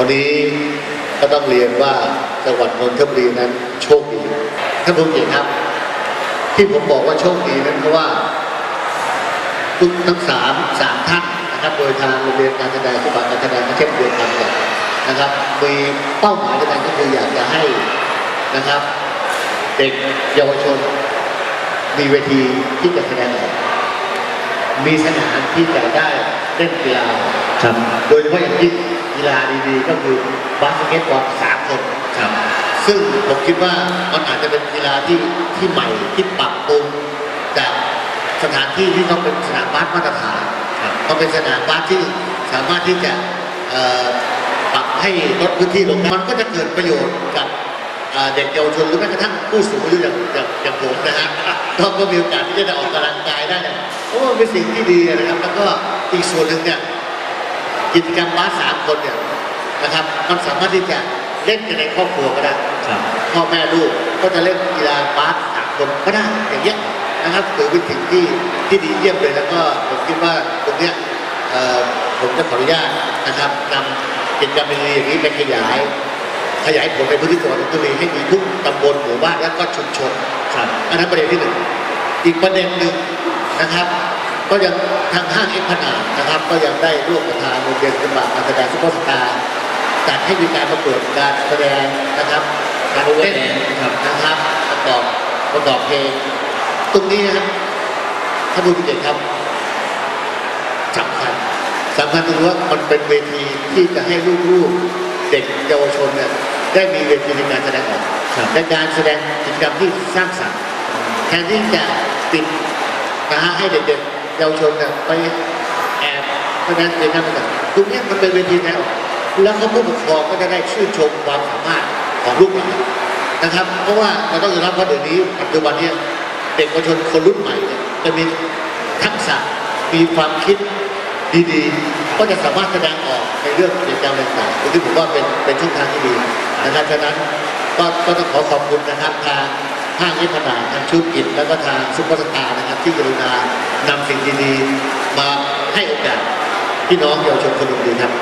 วันนี้ก็ต้องเรียนว่าจังหวัดนนทบุรีนั้นโชคดีท่านผู้เกียรติครับ ที่ผมบอกว่าโชคดีนั้นเพราะว่าทุกทั้งสามสามท่านนะครับโดยทางโรงเรียนการแสดงสบัติการแสดงมาเช่นเดียวกันเนี่ยนะครับมีเป้าหมายเดียวกันก็คืออยากจะให้นะครับ เด็กเยาวชน มีเวทีที่จะแสดงออกมีสนามที่จะได้เล่นกีฬาครับโดยเฉพาะอย่างยิ่งกี ฬาดีๆ ก็คือบาสเกตบอลสามคนครับซึ่งผมคิดว่ามันอาจจะเป็นกีฬาที่ที่ใหม่ที่ปรับปรุงจากสถานที่ที่ต้องเป็นสนามบาสมาตรฐานครับต้องเป็นสนามบาสที่สามารถที่จะเอ่อปรับให้ลดพื้นที่ลงมันก็จะเกิดประโยชน์กับเอ่อเด็กเยาวชนหรือแม้กระทั่งผู้สูงอายุอย่างอย่างอย่างผมนะฮะก็ก็มีโอกาสที่จะได้ออกกำลังกายได้เนี่ยเพราะว่ามันเป็นสิ่งที่ดีนะครับ แล้วก็อีกส่วนหนึ่งเนี่ย กิจกรรมบาสสามคนเนี่ยนะครับ มันสามารถที่จะเล่นกันในครอบครัวก็ได้ครับพ่อแม่ลูกก็จะเล่นกีฬาบาสสามคนก็ได้อย่างเงี้ยนะครับถือเป็นสิ่งที่ที่ดีเยี่ยมเลยแล้วก็ผมคิดว่าตรงเนี้ยเอ่อผมจะขออนุญาตนะครับนำกิจกรรมดีๆอย่างนี้ไปขยาย ขยายผลในพื้นที่จังหวัดนนทบุรีให้มีทุกตำบลหมู่บ้านและก็ชุมชนครับอันนั้นประเด็นที่หนึ่งอีกประเด็นหนึ่งนะครับ ก็ยังทางห้างเอ็กพนาดนะครับ ก็ยังได้ร่วมกับทางโรงเรียนศิลปะการแสดงซุปเปอร์สตาร์จัดให้มีการประกวดการแสดงนะครับการเต้นครับนะครับประกอบประกอบเพลงตรงนี้นะครับท่านผู้เกียรติครับสำคัญสำคัญตรงที่ว่ามันเป็นเวทีที่จะให้ลูกๆเด็กเยาวชนเนี่ยได้มีเวทีในการแสดงออกครับในการแสดงกิจกรรมที่สร้างสรรค์แทนที่จะปิดนะฮะให้เด็กๆ เยาวชนเนี่ยไปแอบแสดงกิจกรรมต่างๆตรงนี้มันเป็นเวทีแล้ว แล้วก็ผู้ปกครองก็จะได้ชื่นชมความสามารถของลูกหลานนะครับ เพราะว่าเราต้องยอมรับว่าเดี๋ยวนี้ปัจจุบันเนี้เด็กเยาวชนคนรุ่นใหม่เนี่ยจะมีทักษะมีความคิดดีๆ ก็จะสามารถแสดงออกในเรื่องกิจกรรมต่างๆตรงที่ผมว่าเป็นเป็นช่องทางที่ดีนะครับฉะนั้นก็ก็ต้องขอขอบคุณนะครับทาง ห้างวิพนาทางชุดกิจแล้วก็ทางซุปเปอร์สตาร์นะครับที่กรุณานำสิ่งดีๆมาให้โอกาสพี่น้องเยาวชนคนอื่นดีครับ